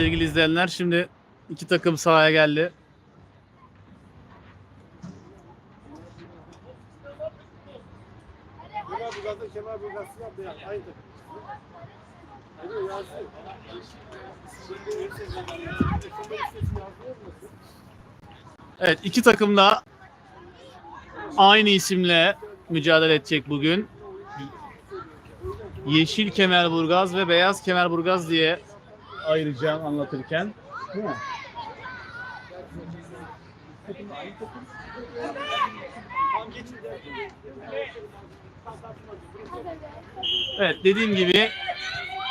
sevgili izleyenler. Şimdi iki takım sahaya geldi. Evet iki takım da aynı isimle mücadele edecek bugün. Yeşil Kemerburgaz ve Beyaz Kemerburgaz diye ayıracağım anlatırken. Değil mi? Evet dediğim gibi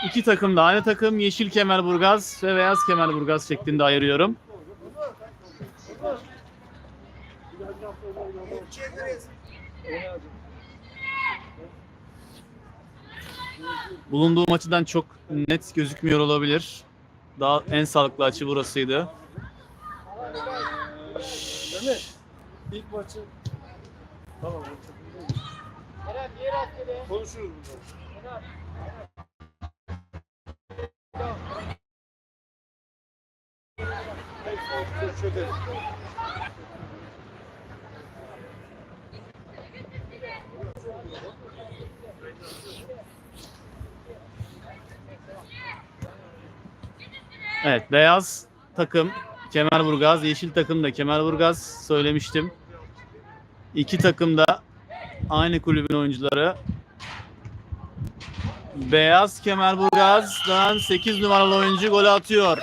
iki takım da aynı takım Yeşil Kemerburgaz ve Beyaz Kemerburgaz şeklinde ayırıyorum. Bulunduğum açıdan çok net gözükmüyor olabilir. Daha en sağlıklı açı burasıydı. İlk maçı. Tamam. Konuşuruz bunları. Hepsi çözeriz. Evet beyaz takım Kemerburgaz, yeşil takım da Kemerburgaz söylemiştim. İki takım da aynı kulübün oyuncuları. Beyaz Kemerburgaz'dan 8 numaralı oyuncu golü atıyor.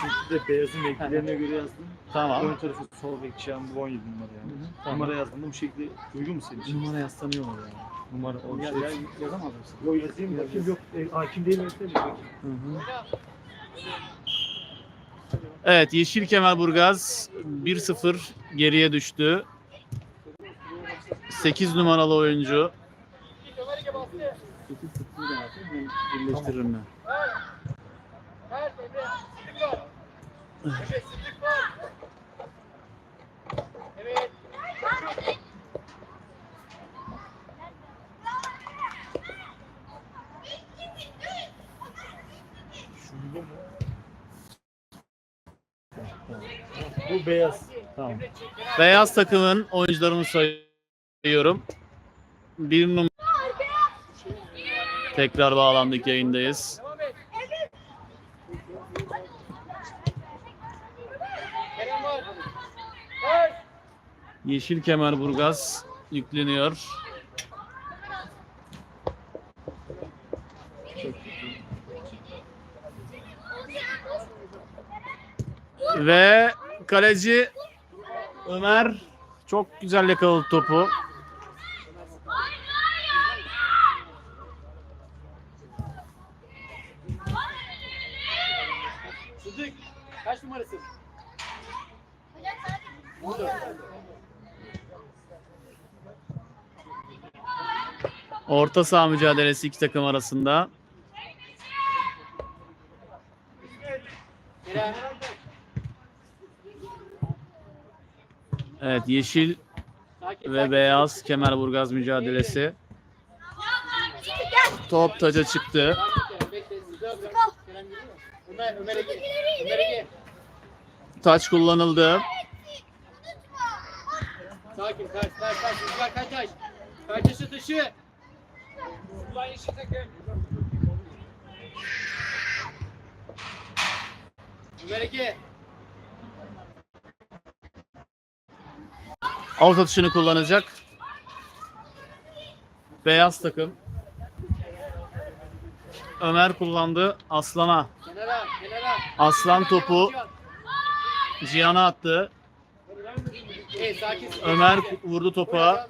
Şimdi de beyazın renklerine göre yazdım. Tamam. Ön tarafı sol bek Çiğan bu 17 numara yani. Numara yazdım bu şekilde uygun mu senin için? Numara yazsanıyor mu ya? Numara o Ya, şey. ya, yazamaz mısın? Yok yazayım bakayım yok. E, hakim değil mi? Evet Yeşil Kemerburgaz 1-0 geriye düştü. 8 numaralı oyuncu. Birleştiririm ben. Beyaz. Tamam. Beyaz takımın oyuncularını sayıyorum. Bir numara. Tekrar bağlandık yayındayız. Yeşil Kemerburgaz yükleniyor. Ve kaleci Ömer çok güzel yakaladı topu. Numarasın? Orta saha mücadelesi iki takım arasında. Evet yeşil ve beyaz Kemerburgaz mücadelesi. Top taca çıktı. Ömer. Taç kullanıldı. Sakin, kaç, kaç, kaç. Rüzgar kaç, kaç. Kaç taşı taşı. Ulan yeşil takım. Ömer'e gel. Out atışını kullanacak. Beyaz takım. Ömer kullandı. Aslan'a. Aslan topu Cihan'a attı. Ömer vurdu topa.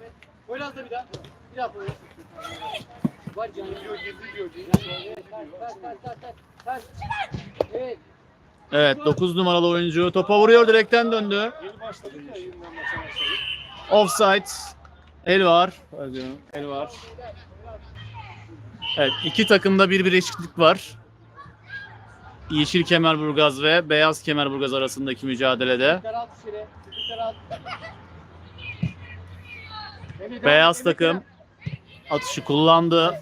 Evet 9 numaralı oyuncu topa vuruyor direkten döndü. Offside. El var. El var. Evet iki takımda bir bir eşitlik var. Yeşil Kemerburgaz ve Beyaz Kemerburgaz arasındaki mücadelede. Beyaz takım atışı kullandı.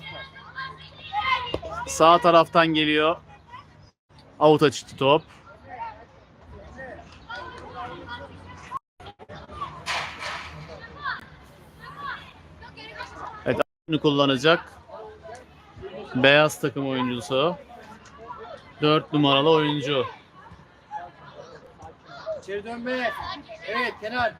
Sağ taraftan geliyor. Avuta çıktı top. Kullanacak. Beyaz takım oyuncusu. 4 numaralı oyuncu. İçeri dönme. Evet kenar.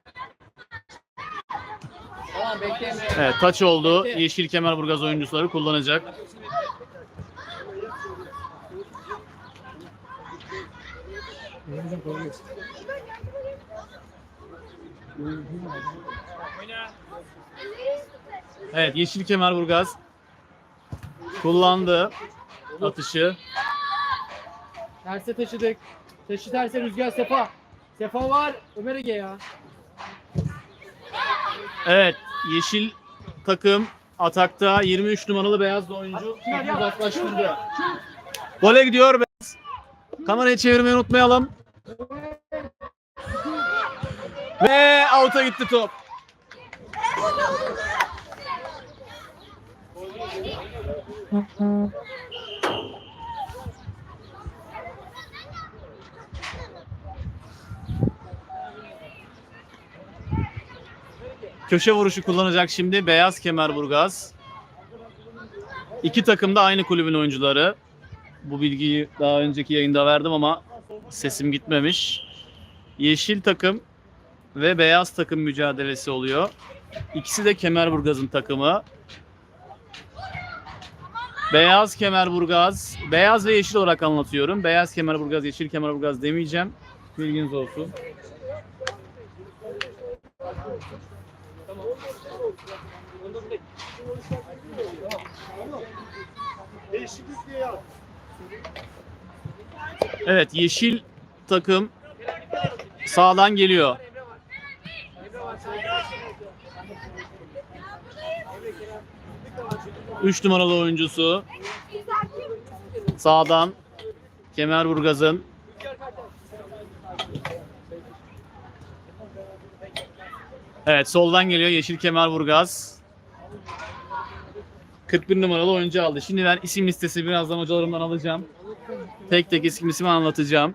Tamam bekle Emre. Evet, taç oldu. Yeşil Kemerburgaz oyuncuları kullanacak. Evet, Yeşil Kemerburgaz kullandı atışı. Terse taşıdık. Taşı terse rüzgar sefa. Sefa var. Ömer Ege ya. Evet, Yeşil takım atakta 23 numaralı beyaz oyuncu uzaklaştırdı. Gole gidiyor beyaz. Kamerayı çevirmeyi unutmayalım. Ve out'a gitti top. Köşe vuruşu kullanacak şimdi Beyaz Kemerburgaz. İki takım da aynı kulübün oyuncuları. Bu bilgiyi daha önceki yayında verdim ama sesim gitmemiş. Yeşil takım ve beyaz takım mücadelesi oluyor. İkisi de Kemerburgaz'ın takımı. Beyaz Kemerburgaz, beyaz ve yeşil olarak anlatıyorum. Beyaz Kemerburgaz, yeşil Kemerburgaz demeyeceğim. Bilginiz olsun. Evet, yeşil takım sağdan geliyor. Üç numaralı oyuncusu sağdan Kemerburgaz'ın Evet soldan geliyor Yeşil Kemerburgaz. 41 numaralı oyuncu aldı. Şimdi ben isim listesi birazdan hocalarımdan alacağım. Tek tek isim ismi anlatacağım.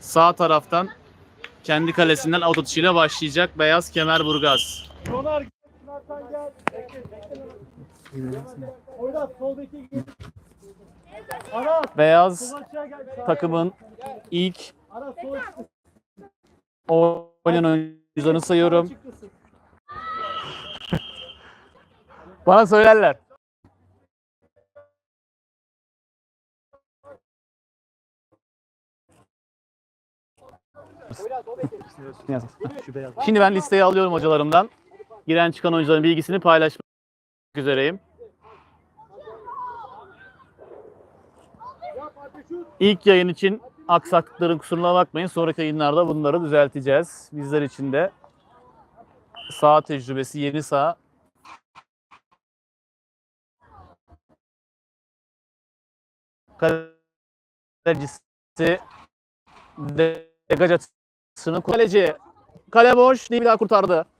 Sağ taraftan kendi kalesinden out atışıyla başlayacak Beyaz Kemerburgaz. Sonar Pınar'dan gel. Bekle bekle. Oyna sol beki git. Aras. Beyaz takımın ilk oynayan oyuncularını sayıyorum. Bana söylerler. Şimdi ben listeyi alıyorum hocalarımdan. Giren çıkan oyuncuların bilgisini paylaşmak üzereyim. İlk yayın için aksaklıkların kusuruna bakmayın. Sonraki yayınlarda bunları düzelteceğiz. Bizler için de sağ tecrübesi, yeni sağ kalecisi degaj kaleci kale boş değil bir daha kurtardı.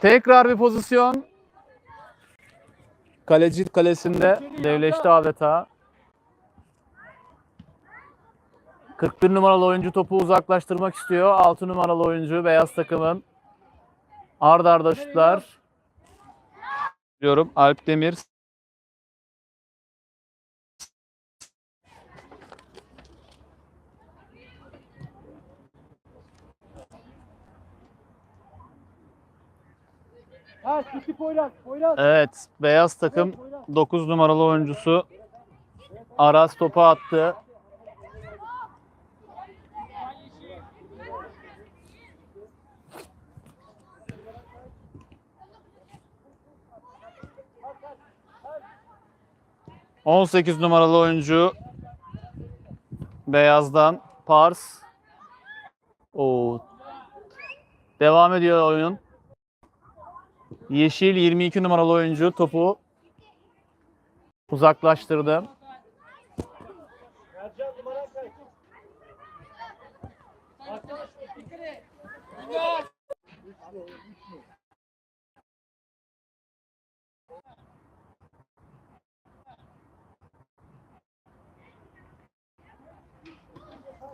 Tekrar bir pozisyon. Kaleci kalesinde devleşti adeta. 41 numaralı oyuncu topu uzaklaştırmak istiyor. 6 numaralı oyuncu beyaz takımın. Arda arda şutlar. Diyorum Alp Demir. Ha Sisi Poyraz. Poyraz. Evet, beyaz takım 9 numaralı oyuncusu Aras topu attı. On sekiz numaralı oyuncu beyazdan Pars. Oo. Devam ediyor oyun. Yeşil 22 numaralı oyuncu topu uzaklaştırdı.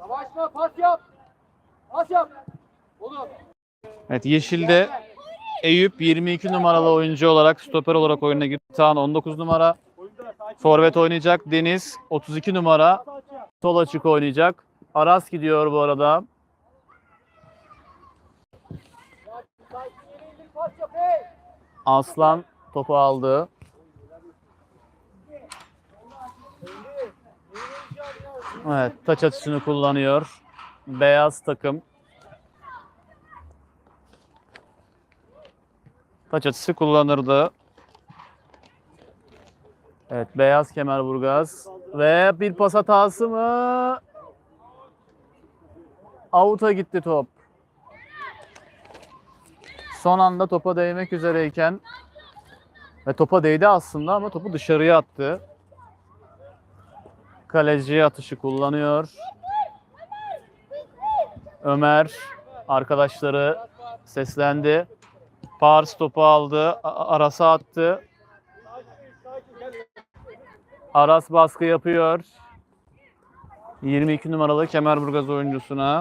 Savaşma pas yap. Pas yap. Oğlum. Evet yeşilde Eyüp 22 numaralı oyuncu olarak stoper olarak oyuna girdi. Taan 19 numara. Forvet oynayacak. Deniz 32 numara. Sol açık oynayacak. Aras gidiyor bu arada. Aslan topu aldı. Evet taç atışını kullanıyor. Beyaz takım. Taç kullanırdı. Evet beyaz Kemerburgaz. Ve bir pas hatası mı? Out'a gitti top. Son anda topa değmek üzereyken ve topa değdi aslında ama topu dışarıya attı. Kaleci atışı kullanıyor. Ömer arkadaşları seslendi. Pars topu aldı. Aras'a attı. Aras baskı yapıyor. 22 numaralı Kemerburgaz oyuncusuna.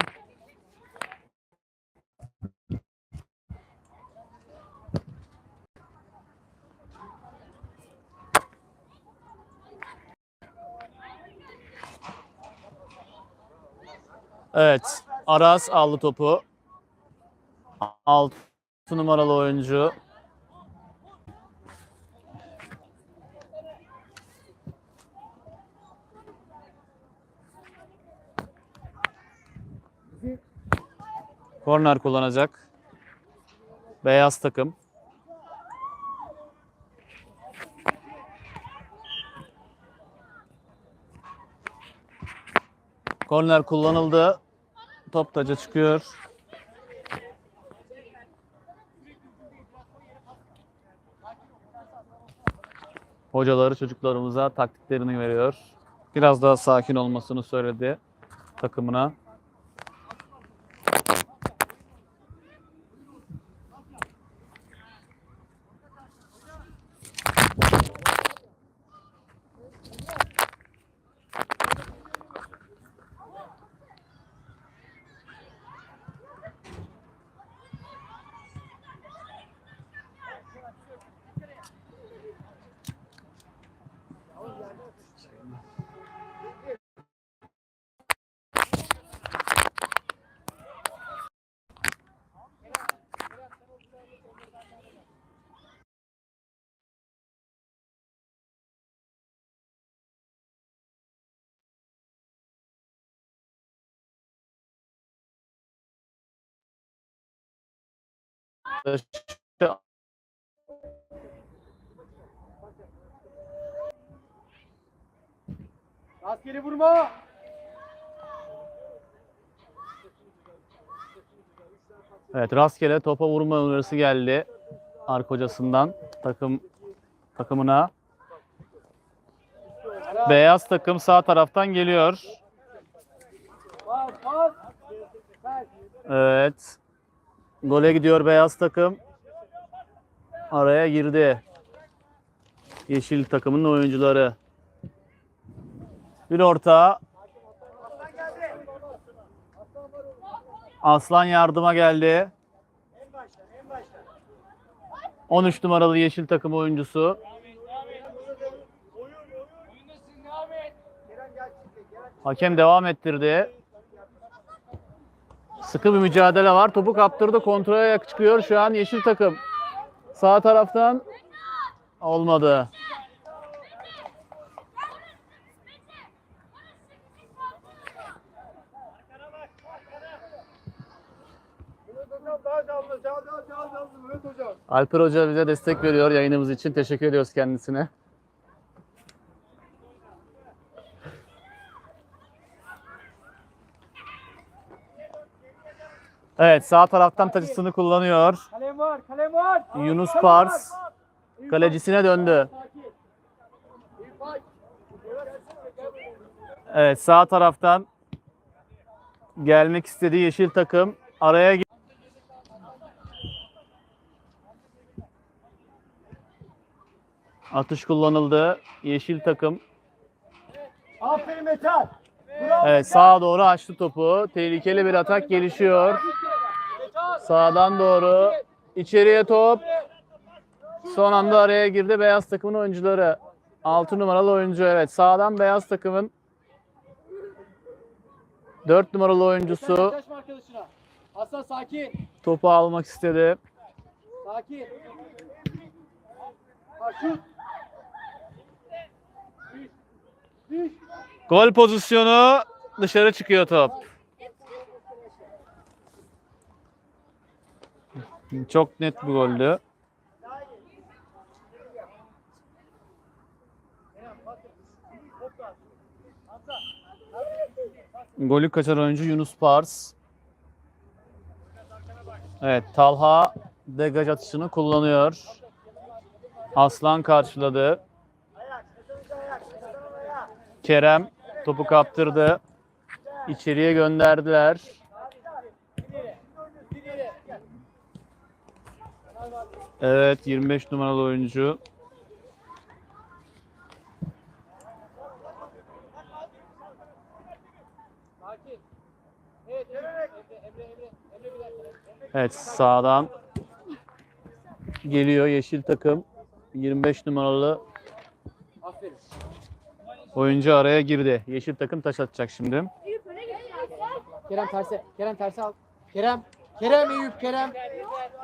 Evet. Aras aldı topu. 6 numaralı oyuncu. Korner kullanacak. Beyaz takım. Korner kullanıldı. Top taca çıkıyor. Hocaları çocuklarımıza taktiklerini veriyor. Biraz daha sakin olmasını söyledi takımına. Rastgele vurma. Evet rastgele topa vurma uyarısı geldi. Arka hocasından takım takımına. Beyaz takım sağ taraftan geliyor. Evet. Gole gidiyor beyaz takım. Araya girdi. Yeşil takımın oyuncuları. Bir orta. Aslan yardıma geldi. 13 numaralı yeşil takım oyuncusu. Hakem devam ettirdi. Sıkı bir mücadele var. Topu kaptırdı. Kontrole çıkıyor şu an yeşil takım. Sağ taraftan olmadı. Alper Hoca bize destek veriyor yayınımız için. Teşekkür ediyoruz kendisine. Evet sağ taraftan taçısını kullanıyor. Kalem var, kalem var. Yunus Pars kalecisine döndü. Evet sağ taraftan gelmek istediği yeşil takım araya Atış kullanıldı. Yeşil takım Aferin Metal. Evet sağa doğru açtı topu. Tehlikeli bir atak gelişiyor. Sağdan doğru. içeriye top. Son anda araya girdi beyaz takımın oyuncuları. 6 numaralı oyuncu evet. Sağdan beyaz takımın 4 numaralı oyuncusu. Aslan sakin. topu almak istedi. Sakin. Gol pozisyonu dışarı çıkıyor top. Çok net bir goldü. Golü kaçıran oyuncu Yunus Pars. Evet, Talha degaj atışını kullanıyor. Aslan karşıladı. Kerem topu kaptırdı. İçeriye gönderdiler. Evet 25 numaralı oyuncu. Evet sağdan geliyor yeşil takım. 25 numaralı oyuncu araya girdi. Yeşil takım taş atacak şimdi. Kerem terse. Kerem terse al. Kerem. Kerem Eyüp Kerem.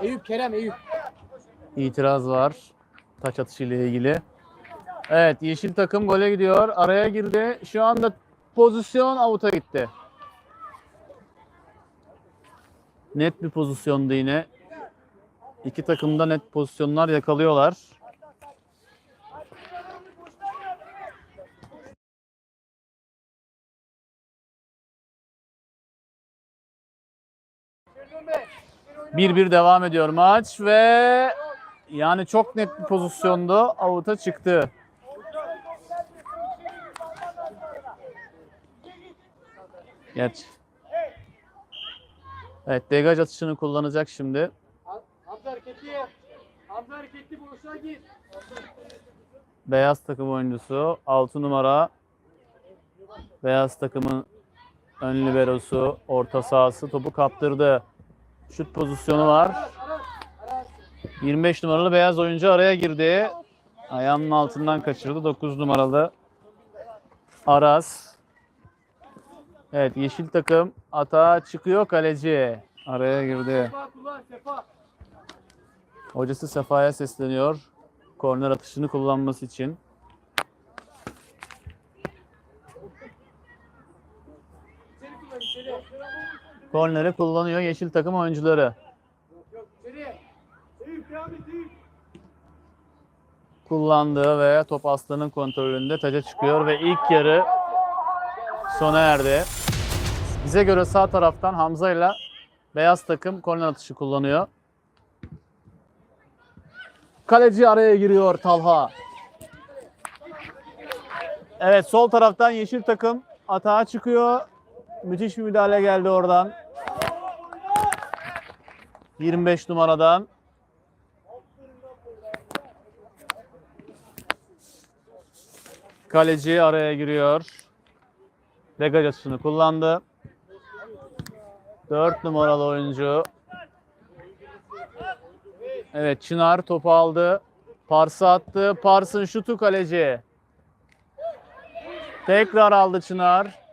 Eyüp Kerem Eyüp. İtiraz var taç atışı ile ilgili. Evet yeşil takım gole gidiyor. Araya girdi. Şu anda pozisyon avuta gitti. Net bir pozisyondu yine. İki takım da net pozisyonlar yakalıyorlar. Bir bir devam ediyor maç ve yani çok net bir pozisyondu. Avuta çıktı. Geç. Evet, degaj atışını kullanacak şimdi. Ha- Hamza hareketli yap. Hamza hareketli boşluğa gir. Beyaz takım oyuncusu 6 numara. Beyaz takımın ön liberosu, orta sahası topu kaptırdı. Şut pozisyonu var. Aras Aras. 25 numaralı beyaz oyuncu araya girdi. Ayağının altından kaçırdı. 9 numaralı Aras. Evet yeşil takım atağa çıkıyor kaleci. Araya girdi. Hocası Sefa'ya sesleniyor. Korner atışını kullanması için. Korneri kullanıyor yeşil takım oyuncuları. Yok içeri. Eyüp devam et Eyüp. Kullandığı ve top aslanın kontrolünde taca çıkıyor ve ilk yarı sona erdi. Bize göre sağ taraftan Hamza ile beyaz takım korner atışı kullanıyor. Kaleci araya giriyor Talha. Evet sol taraftan yeşil takım atağa çıkıyor. Müthiş bir müdahale geldi oradan. 25 numaradan. Kaleci araya giriyor. Degaj kullandı. 4 numaralı oyuncu. Evet Çınar topu aldı. Pars'a attı. Pars'ın şutu kaleci. Tekrar aldı Çınar.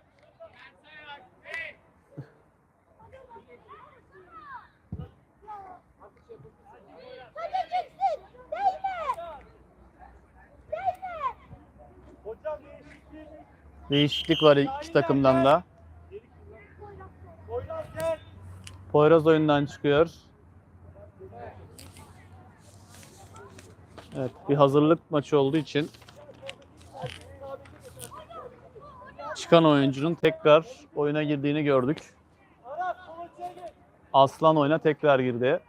Değişiklik. Var iki takımdan da. Poyraz oyundan çıkıyor. Evet, bir hazırlık maçı olduğu için çıkan oyuncunun tekrar oyuna girdiğini gördük. Aslan oyuna tekrar girdi.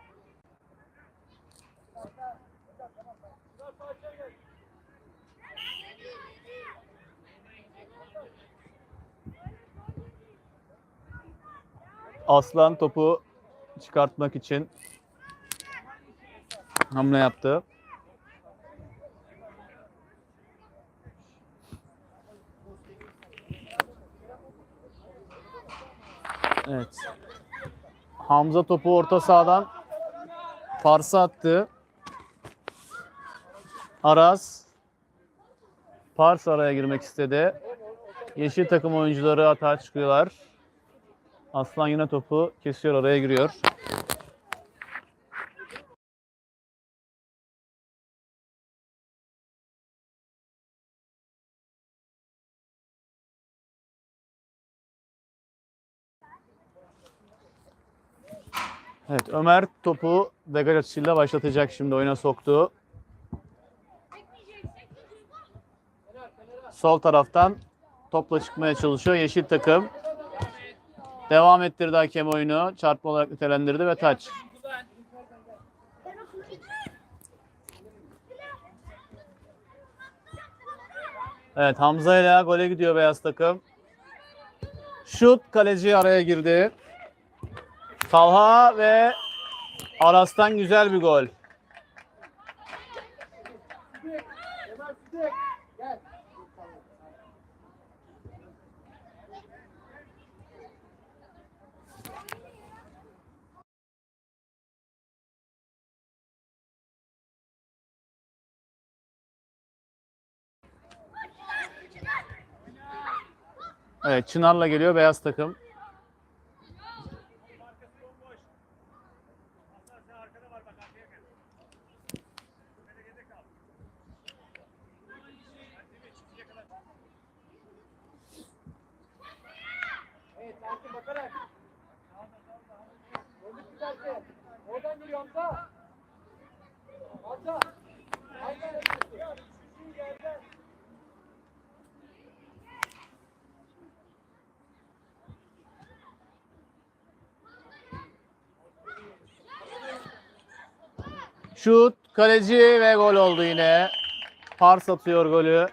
Aslan topu çıkartmak için hamle yaptı. Evet. Hamza topu orta sahadan Fars'a attı. Aras Pars araya girmek istedi. Yeşil takım oyuncuları atağa çıkıyorlar. Aslan yine topu kesiyor, araya giriyor. Evet Ömer topu degaj açısıyla başlatacak şimdi oyuna soktu. Sol taraftan topla çıkmaya çalışıyor yeşil takım. Devam ettirdi hakem oyunu. Çarpma olarak nitelendirdi ve taç. Evet Hamza ile gole gidiyor beyaz takım. Şut kaleci araya girdi. Talha ve Aras'tan güzel bir gol. Evet Çınar'la geliyor beyaz takım. Evet Ersin bakarak. Döndük güzelce. Oradan geliyor Hamza. Hamza. Aynen. Yerden. Şut kaleci ve gol oldu yine. Pars atıyor golü.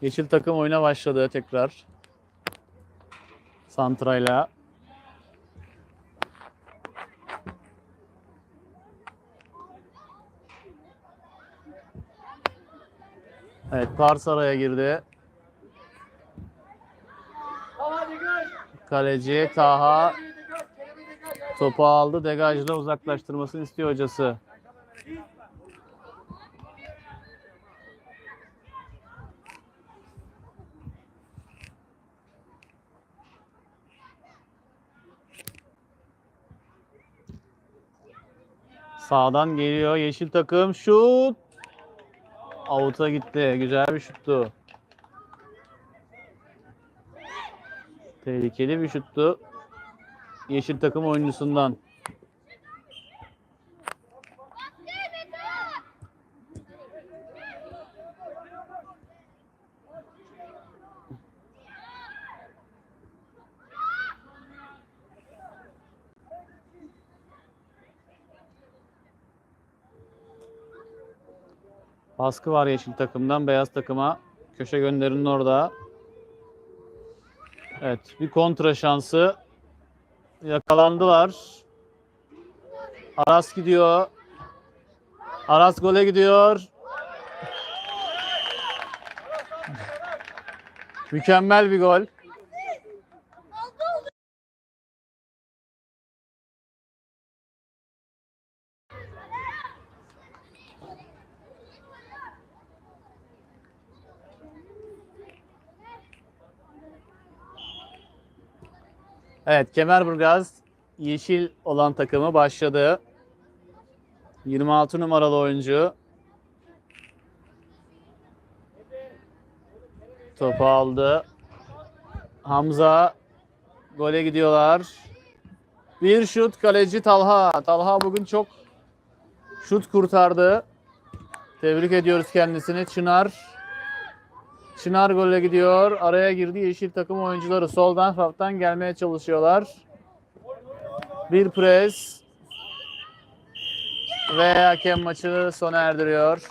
Yeşil takım oyuna başladı tekrar. Santra'yla. Evet Pars araya girdi. Kaleci Taha topu aldı. Degajla uzaklaştırmasını istiyor hocası. Sağdan geliyor yeşil takım şut. Out'a gitti. Güzel bir şuttu. Tehlikeli bir şuttu. Yeşil takım oyuncusundan. Baskı var yeşil takımdan beyaz takıma. Köşe gönderinin orada. Evet bir kontra şansı. Yakalandılar. Aras gidiyor. Aras gole gidiyor. Mükemmel bir gol. Evet Kemerburgaz yeşil olan takımı başladı. 26 numaralı oyuncu. Topu aldı. Hamza gole gidiyorlar. Bir şut kaleci Talha. Talha bugün çok şut kurtardı. Tebrik ediyoruz kendisini. Çınar Çınar gole gidiyor. Araya girdi yeşil takım oyuncuları. Soldan saftan gelmeye çalışıyorlar. Bir pres. Ve hakem maçı sona erdiriyor.